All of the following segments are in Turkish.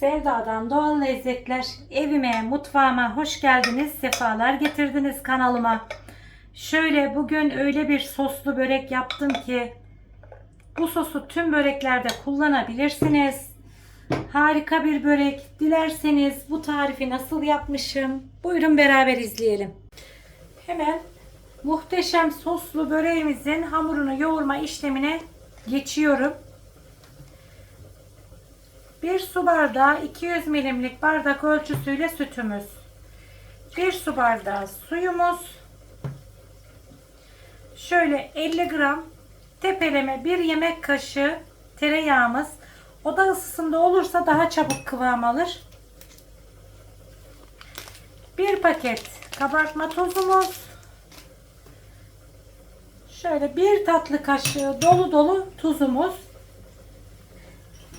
Sevda'dan doğal lezzetler evime, mutfağıma hoş geldiniz. Sefalar getirdiniz kanalıma. Şöyle bugün öyle bir soslu börek yaptım ki bu sosu tüm böreklerde kullanabilirsiniz. Harika bir börek. Dilerseniz bu tarifi nasıl yapmışım? Buyurun beraber izleyelim. Hemen muhteşem soslu böreğimizin hamurunu yoğurma işlemine geçiyorum. 1 su bardağı 200 milimlik bardak ölçüsüyle sütümüz. 1 su bardağı suyumuz. Şöyle 50 gram tepeleme 1 yemek kaşığı tereyağımız. Oda ısısında olursa daha çabuk kıvam alır. 1 paket kabartma tozumuz. Şöyle 1 tatlı kaşığı dolu dolu tuzumuz.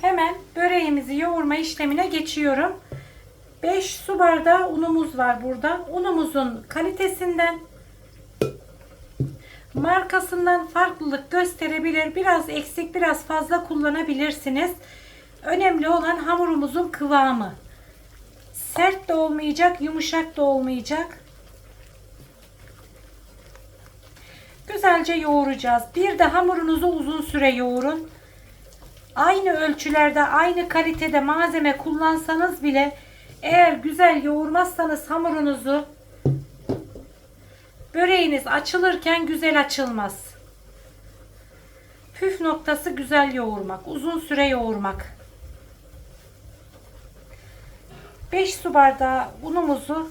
Hemen böreğimizi yoğurma işlemine geçiyorum. 5 su bardağı unumuz var burada. Unumuzun kalitesinden markasından farklılık gösterebilir. Biraz eksik biraz fazla kullanabilirsiniz. Önemli olan hamurumuzun kıvamı. Sert de olmayacak, yumuşak da olmayacak. Güzelce yoğuracağız. Bir de hamurunuzu uzun süre yoğurun aynı ölçülerde aynı kalitede malzeme kullansanız bile eğer güzel yoğurmazsanız hamurunuzu böreğiniz açılırken güzel açılmaz. Püf noktası güzel yoğurmak, uzun süre yoğurmak. 5 su bardağı unumuzu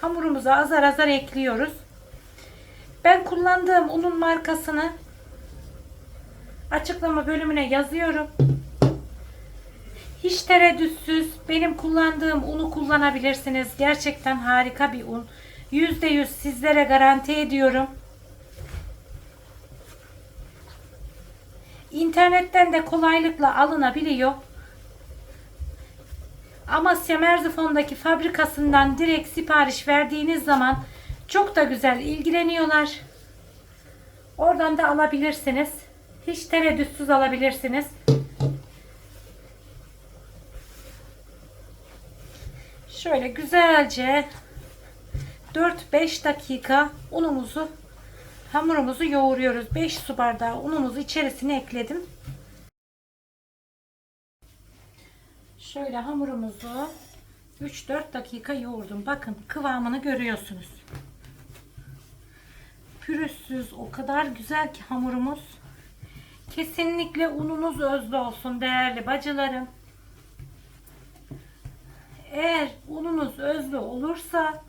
hamurumuza azar azar ekliyoruz. Ben kullandığım unun markasını açıklama bölümüne yazıyorum. Hiç tereddütsüz benim kullandığım unu kullanabilirsiniz. Gerçekten harika bir un. %100 sizlere garanti ediyorum. İnternetten de kolaylıkla alınabiliyor. Amasya Merzifon'daki fabrikasından direkt sipariş verdiğiniz zaman çok da güzel ilgileniyorlar. Oradan da alabilirsiniz. Hiç tereddütsüz alabilirsiniz. Şöyle güzelce 4-5 dakika unumuzu hamurumuzu yoğuruyoruz. 5 su bardağı unumuzu içerisine ekledim. Şöyle hamurumuzu 3-4 dakika yoğurdum. Bakın kıvamını görüyorsunuz. Pürüzsüz o kadar güzel ki hamurumuz. Kesinlikle ununuz özlü olsun değerli bacılarım. Eğer ununuz özlü olursa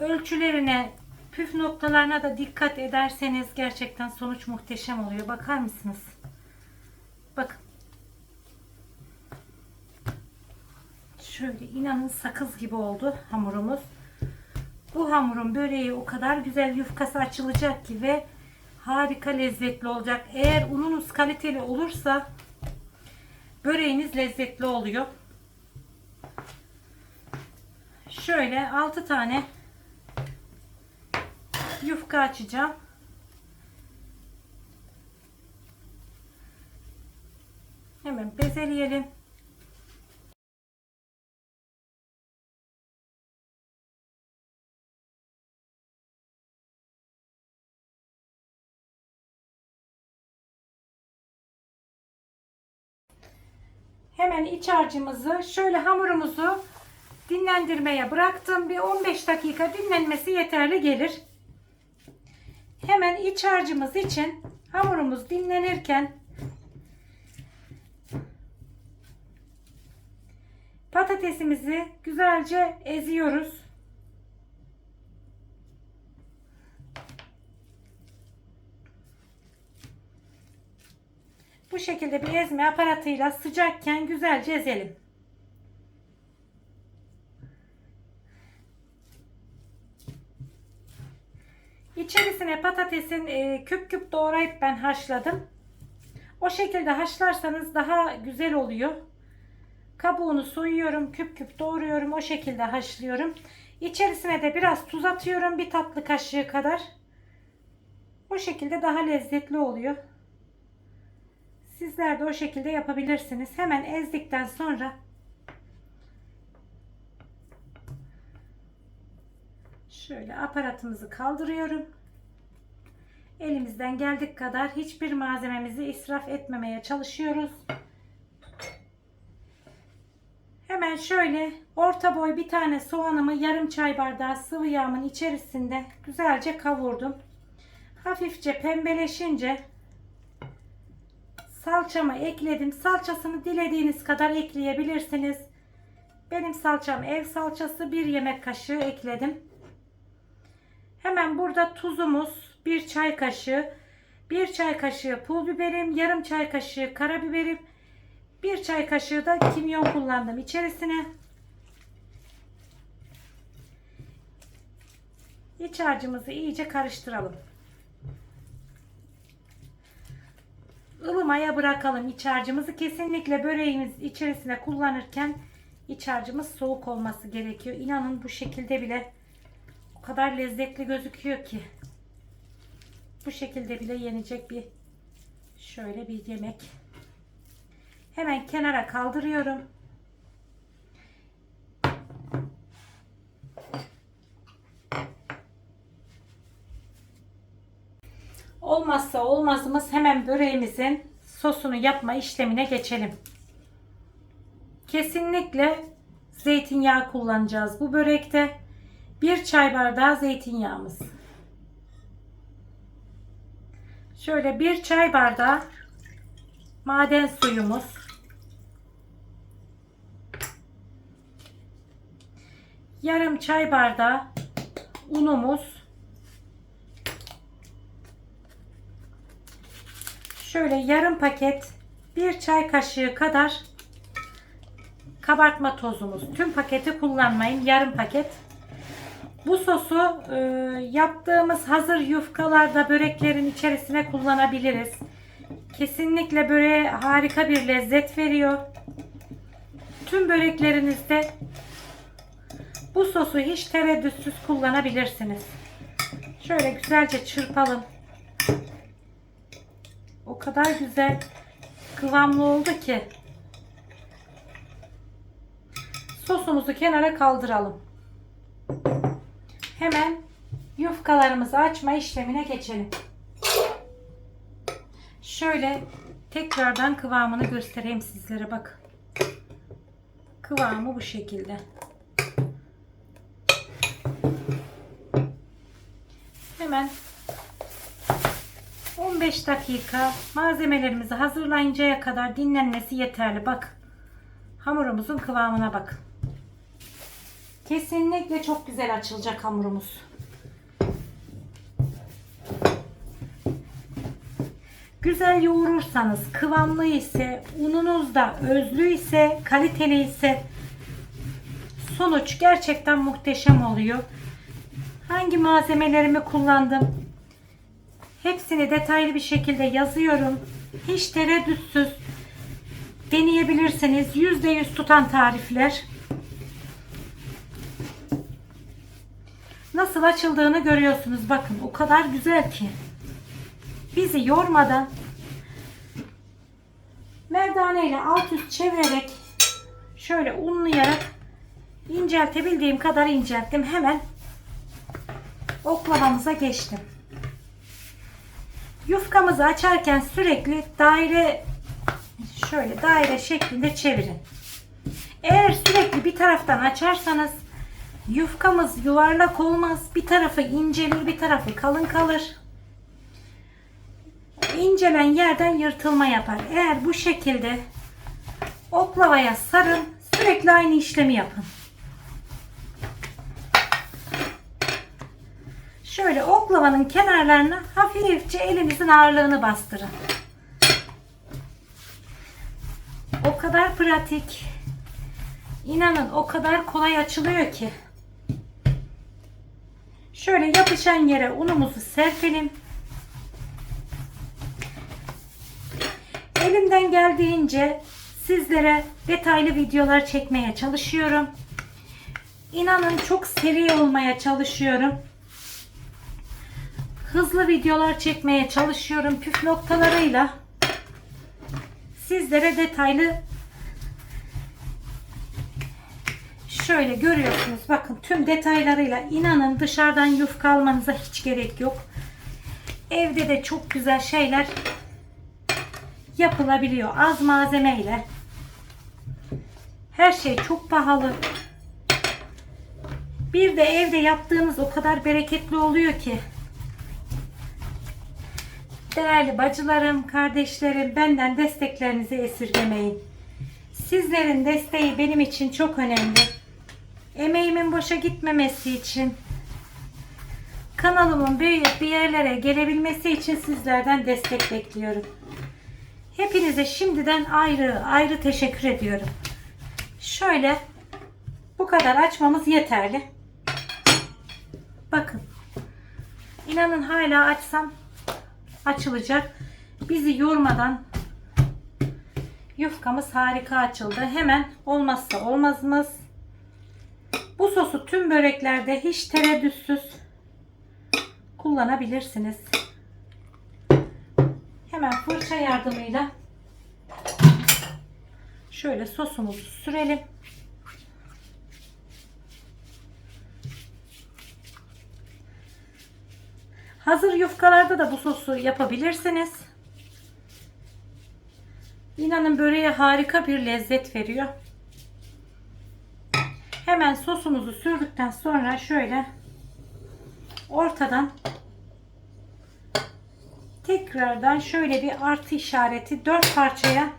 ölçülerine püf noktalarına da dikkat ederseniz gerçekten sonuç muhteşem oluyor. Bakar mısınız? Bakın. Şöyle inanın sakız gibi oldu hamurumuz. Bu hamurun böreği o kadar güzel yufkası açılacak ki ve harika lezzetli olacak. Eğer ununuz kaliteli olursa böreğiniz lezzetli oluyor. Şöyle 6 tane yufka açacağım. Hemen bezeleyelim. Hemen iç harcımızı şöyle hamurumuzu dinlendirmeye bıraktım. Bir 15 dakika dinlenmesi yeterli gelir. Hemen iç harcımız için hamurumuz dinlenirken patatesimizi güzelce eziyoruz. Bu şekilde bir ezme aparatıyla sıcakken güzelce ezelim. İçerisine patatesin e, küp küp doğrayıp ben haşladım. O şekilde haşlarsanız daha güzel oluyor. Kabuğunu soyuyorum, küp küp doğruyorum, o şekilde haşlıyorum. İçerisine de biraz tuz atıyorum, bir tatlı kaşığı kadar. O şekilde daha lezzetli oluyor. Sizler de o şekilde yapabilirsiniz. Hemen ezdikten sonra şöyle aparatımızı kaldırıyorum. Elimizden geldik kadar hiçbir malzememizi israf etmemeye çalışıyoruz. Hemen şöyle orta boy bir tane soğanımı yarım çay bardağı sıvı yağımın içerisinde güzelce kavurdum. Hafifçe pembeleşince salçamı ekledim. Salçasını dilediğiniz kadar ekleyebilirsiniz. Benim salçam ev salçası bir yemek kaşığı ekledim. Hemen burada tuzumuz bir çay kaşığı, bir çay kaşığı pul biberim, yarım çay kaşığı karabiberim, bir çay kaşığı da kimyon kullandım içerisine. İç harcımızı iyice karıştıralım. Ilımaya bırakalım iç harcımızı. Kesinlikle böreğimiz içerisine kullanırken iç harcımız soğuk olması gerekiyor. İnanın bu şekilde bile o kadar lezzetli gözüküyor ki. Bu şekilde bile yenecek bir şöyle bir yemek. Hemen kenara kaldırıyorum. Olmazsa olmazımız hemen böreğimizin sosunu yapma işlemine geçelim. Kesinlikle zeytinyağı kullanacağız bu börekte. Bir çay bardağı zeytinyağımız. Şöyle bir çay bardağı maden suyumuz. Yarım çay bardağı unumuz. Şöyle yarım paket bir çay kaşığı kadar kabartma tozumuz. Tüm paketi kullanmayın. Yarım paket. Bu sosu e, yaptığımız hazır yufkalarda böreklerin içerisine kullanabiliriz. Kesinlikle böreğe harika bir lezzet veriyor. Tüm böreklerinizde bu sosu hiç tereddütsüz kullanabilirsiniz. Şöyle güzelce çırpalım. O kadar güzel kıvamlı oldu ki. Sosumuzu kenara kaldıralım. Hemen yufkalarımızı açma işlemine geçelim. Şöyle tekrardan kıvamını göstereyim sizlere bak. Kıvamı bu şekilde. Hemen 15 dakika malzemelerimizi hazırlayıncaya kadar dinlenmesi yeterli. Bak hamurumuzun kıvamına bak. Kesinlikle çok güzel açılacak hamurumuz. Güzel yoğurursanız, kıvamlı ise, ununuz da özlü ise, kaliteli ise sonuç gerçekten muhteşem oluyor. Hangi malzemelerimi kullandım? Hepsini detaylı bir şekilde yazıyorum. Hiç tereddütsüz deneyebilirsiniz. %100 tutan tarifler. Nasıl açıldığını görüyorsunuz. Bakın o kadar güzel ki. Bizi yormadan merdane ile alt üst çevirerek şöyle unlayarak inceltebildiğim kadar incelttim. Hemen oklavamıza geçtim. Yufkamızı açarken sürekli daire şöyle daire şeklinde çevirin. Eğer sürekli bir taraftan açarsanız yufkamız yuvarlak olmaz. Bir tarafı incelir, bir tarafı kalın kalır. İncelen yerden yırtılma yapar. Eğer bu şekilde oklavaya sarın, sürekli aynı işlemi yapın. Şöyle oklavanın kenarlarına hafifçe elinizin ağırlığını bastırın. O kadar pratik. İnanın o kadar kolay açılıyor ki. Şöyle yapışan yere unumuzu serpelim. Elimden geldiğince sizlere detaylı videolar çekmeye çalışıyorum. İnanın çok seri olmaya çalışıyorum hızlı videolar çekmeye çalışıyorum püf noktalarıyla. Sizlere detaylı Şöyle görüyorsunuz bakın tüm detaylarıyla inanın dışarıdan yufka almanıza hiç gerek yok. Evde de çok güzel şeyler yapılabiliyor az malzemeyle. Her şey çok pahalı. Bir de evde yaptığınız o kadar bereketli oluyor ki. Değerli bacılarım, kardeşlerim benden desteklerinizi esirgemeyin. Sizlerin desteği benim için çok önemli. Emeğimin boşa gitmemesi için, kanalımın büyüyüp bir yerlere gelebilmesi için sizlerden destek bekliyorum. Hepinize şimdiden ayrı ayrı teşekkür ediyorum. Şöyle bu kadar açmamız yeterli. Bakın. İnanın hala açsam açılacak. Bizi yormadan yufkamız harika açıldı. Hemen olmazsa olmazımız. Bu sosu tüm böreklerde hiç tereddütsüz kullanabilirsiniz. Hemen fırça yardımıyla şöyle sosumuzu sürelim. Hazır yufkalarda da bu sosu yapabilirsiniz. İnanın böreğe harika bir lezzet veriyor. Hemen sosumuzu sürdükten sonra şöyle ortadan tekrardan şöyle bir artı işareti dört parçaya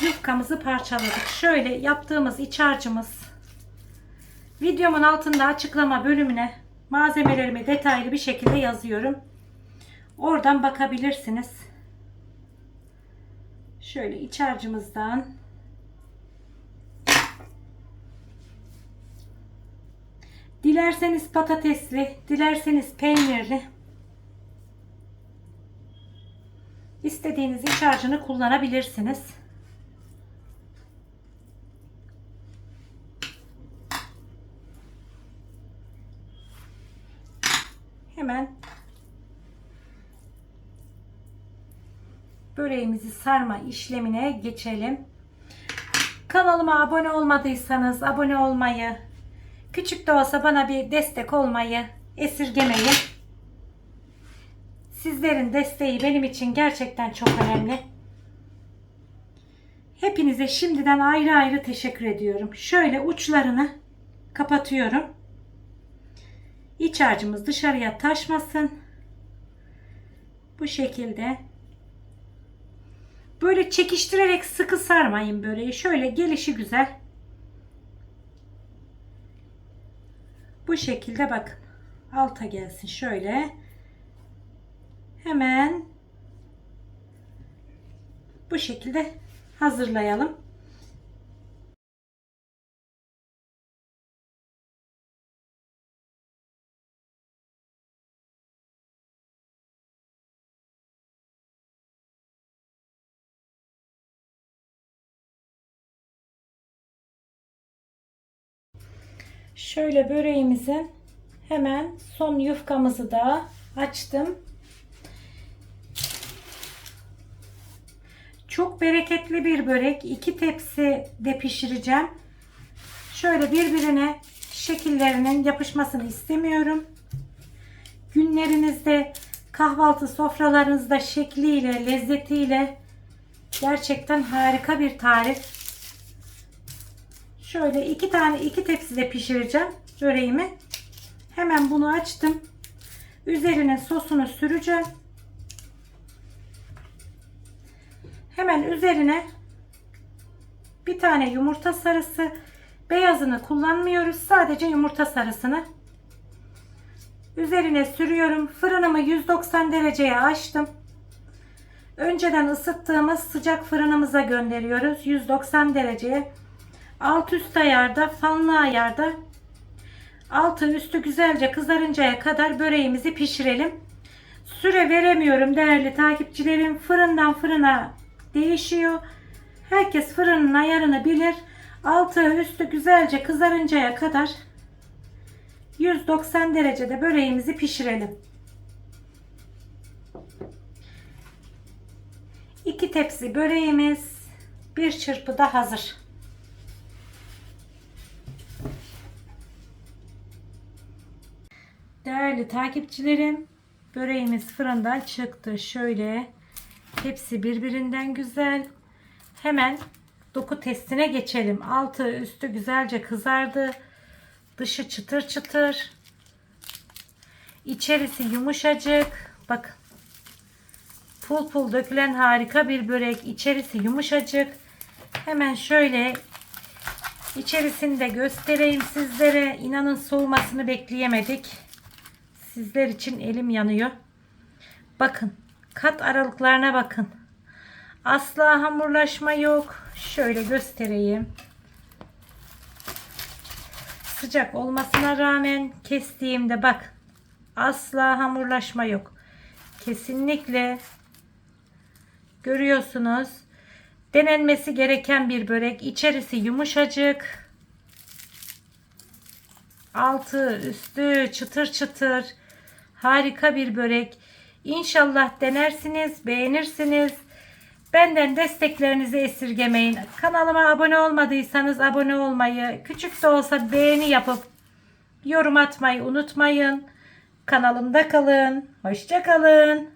yufkamızı parçaladık. Şöyle yaptığımız iç harcımız videomun altında açıklama bölümüne malzemelerimi detaylı bir şekilde yazıyorum. Oradan bakabilirsiniz. Şöyle iç harcımızdan Dilerseniz patatesli, dilerseniz peynirli. İstediğiniz iç harcını kullanabilirsiniz. Hemen böreğimizi sarma işlemine geçelim. Kanalıma abone olmadıysanız abone olmayı, küçük de olsa bana bir destek olmayı esirgemeyin. Sizlerin desteği benim için gerçekten çok önemli. Hepinize şimdiden ayrı ayrı teşekkür ediyorum. Şöyle uçlarını kapatıyorum. İç harcımız dışarıya taşmasın. Bu şekilde. Böyle çekiştirerek sıkı sarmayın böreği. Şöyle gelişi güzel. Bu şekilde bakın. Alta gelsin şöyle. Hemen bu şekilde hazırlayalım. Şöyle böreğimizin hemen son yufkamızı da açtım. Çok bereketli bir börek. İki tepsi de pişireceğim. Şöyle birbirine şekillerinin yapışmasını istemiyorum. Günlerinizde kahvaltı sofralarınızda şekliyle, lezzetiyle gerçekten harika bir tarif. Şöyle iki tane iki tepside pişireceğim böreğimi. Hemen bunu açtım. Üzerine sosunu süreceğim. Hemen üzerine bir tane yumurta sarısı beyazını kullanmıyoruz. Sadece yumurta sarısını üzerine sürüyorum. Fırınımı 190 dereceye açtım. Önceden ısıttığımız sıcak fırınımıza gönderiyoruz. 190 dereceye. Alt üst ayarda, fanlı ayarda altı üstü güzelce kızarıncaya kadar böreğimizi pişirelim. Süre veremiyorum değerli takipçilerim. Fırından fırına değişiyor. Herkes fırının ayarını bilir. Altı üstü güzelce kızarıncaya kadar 190 derecede böreğimizi pişirelim. İki tepsi böreğimiz bir çırpıda hazır. Değerli takipçilerim, böreğimiz fırından çıktı. Şöyle hepsi birbirinden güzel. Hemen doku testine geçelim. Altı üstü güzelce kızardı. Dışı çıtır çıtır. İçerisi yumuşacık. Bakın. Pul pul dökülen harika bir börek. İçerisi yumuşacık. Hemen şöyle içerisini de göstereyim sizlere. İnanın soğumasını bekleyemedik. Sizler için elim yanıyor. Bakın. Kat aralıklarına bakın. Asla hamurlaşma yok. Şöyle göstereyim. Sıcak olmasına rağmen kestiğimde bak asla hamurlaşma yok. Kesinlikle görüyorsunuz. Denenmesi gereken bir börek. İçerisi yumuşacık. Altı, üstü çıtır çıtır. Harika bir börek. İnşallah denersiniz, beğenirsiniz. Benden desteklerinizi esirgemeyin. Kanalıma abone olmadıysanız abone olmayı, küçük de olsa beğeni yapıp yorum atmayı unutmayın. Kanalımda kalın. Hoşça kalın.